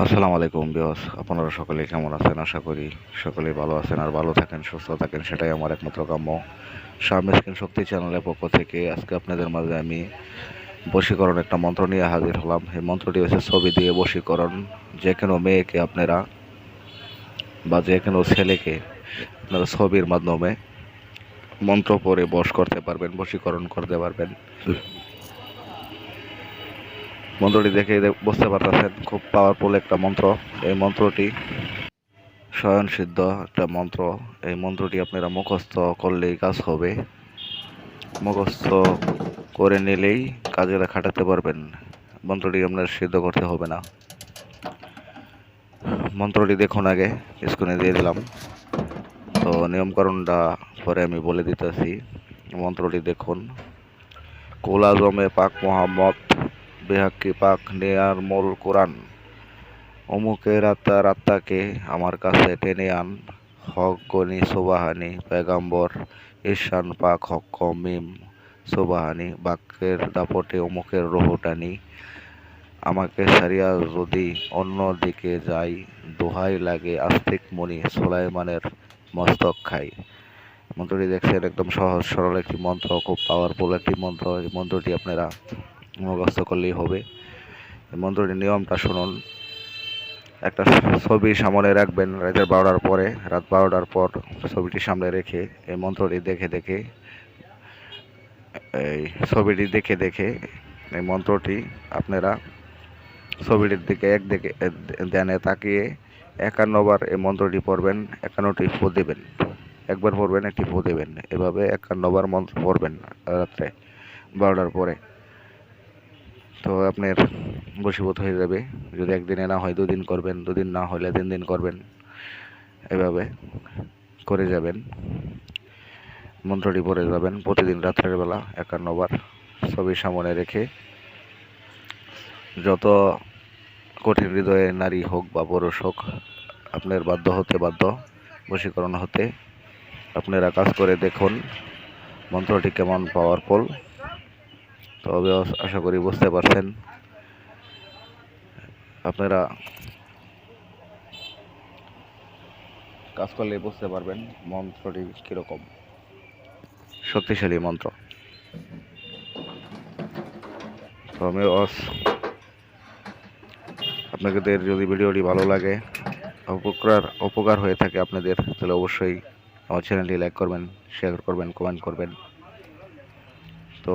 আসসালামু আলাইকুম বিয়স আপনারা সকলে কেমন আছেন? আশা করি সকলে ভালো আছেন আর ভালো থাকেন, সুস্থ থাকেন, সেটাই আমার একমাত্র কাম্য। স্বামী স্ক্রিন শক্তি চ্যানেলের পক্ষ থেকে আজকে আপনাদের মাঝে আমি বশীকরণ একটা মন্ত্র নিয়ে হাজির হলাম। এই মন্ত্রটি হচ্ছে ছবি দিয়ে বশীকরণ। যে কোনো মেয়েকে আপনারা বা যে কোনো ছেলেকে আপনারা ছবির মাধ্যমে মন্ত্র পরে বশ করতে পারবেন, বশীকরণ করতে পারবেন। মন্ত্রটি দেখে বুঝতে পারতেছেন, খুব পাওয়ারফুল একটা মন্ত্র। এই মন্ত্রটি স্বয়ং সিদ্ধ একটা মন্ত্র। এই মন্ত্রটি আপনারা মুখস্থ করলেই কাজ হবে। মুখস্থ করে নিলেই কাজে খাটাতে পারবেন। মন্ত্রটি আপনার সিদ্ধ করতে হবে না। মন্ত্রটি দেখুন আগে, স্ক্রিনে দিয়ে দিলাম। তো নিয়মকরণটা পরে আমি বলে দিতেছি। মন্ত্রটি দেখুন। কোলা জমে পাক মোহাম্মদ। বেহাক্কি পাক নেয়ার মোল কোরআন। অমুকের আত্মা আত্মাকে আমার কাছে টেনে আন। হক, গনি সোবাহানি পেগাম্বর ঈশান পাক, হক মিম সোবাহানি বাক্যের দাপটে অমুকের রোহটানি আমাকে সারিয়া যদি অন্য দিকে যাই, দোহাই লাগে আস্তিক মণি সোলাইমানের মস্তক খাই। মন্ত্রটি দেখছেন একদম সহজ, সরল একটি মন্ত্র, খুব পাওয়ারফুল একটি মন্ত্র। এই মন্ত্রটি আপনারা মুখস্থ করলেই হবে। মন্ত্রটির নিয়মটা শুনুন। একটা ছবি সামনে রাখবেন রাতের বারোটার পরে। রাত বারোটার পর ছবিটি সামনে রেখে এই মন্ত্রটি দেখে দেখে, এই ছবিটি দেখে দেখে এই মন্ত্রটি আপনারা ছবিটির দিকে এক দিকে ধ্যানে তাকিয়ে একান্নবার এই মন্ত্রটি পড়বেন, একান্নটি ফু দেবেন। একবার পড়বেন, একটি ফু দেবেন। এভাবে একান্নবার মন্ত্র পড়বেন রাত্রে বারোটার পরে। তো আপনার বশীভূত হয়ে যাবে। যদি একদিনে না হয় দুদিন করবেন, দুদিন না হলে তিন দিন করবেন। এভাবে করে যাবেন। মন্ত্রটি পড়ে যাবেন প্রতিদিন রাত্রের বেলা একান্নবার ছবির সামনে রেখে যত কঠিন হৃদয়ে নারী হোক বা পুরুষ হোক, আপনার বাধ্য হতে বাধ্য, বশীকরণ হতে আপনারা কাজ করে দেখুন মন্ত্রটি কেমন পাওয়ারফুল তবে আশা করি বুঝতে পারছেন। আপনারা কাজ করলে বুঝতে পারবেন মন্ত্রটি কীরকম। শক্তিশালী মন্ত্র। আপনাদের যদি ভিডিওটি ভালো লাগে, উপকার উপকার হয়ে থাকে আপনাদের, তাহলে অবশ্যই আমার চ্যানেলটি লাইক করবেন শেয়ার করবেন কমেন্ট করবেন। তো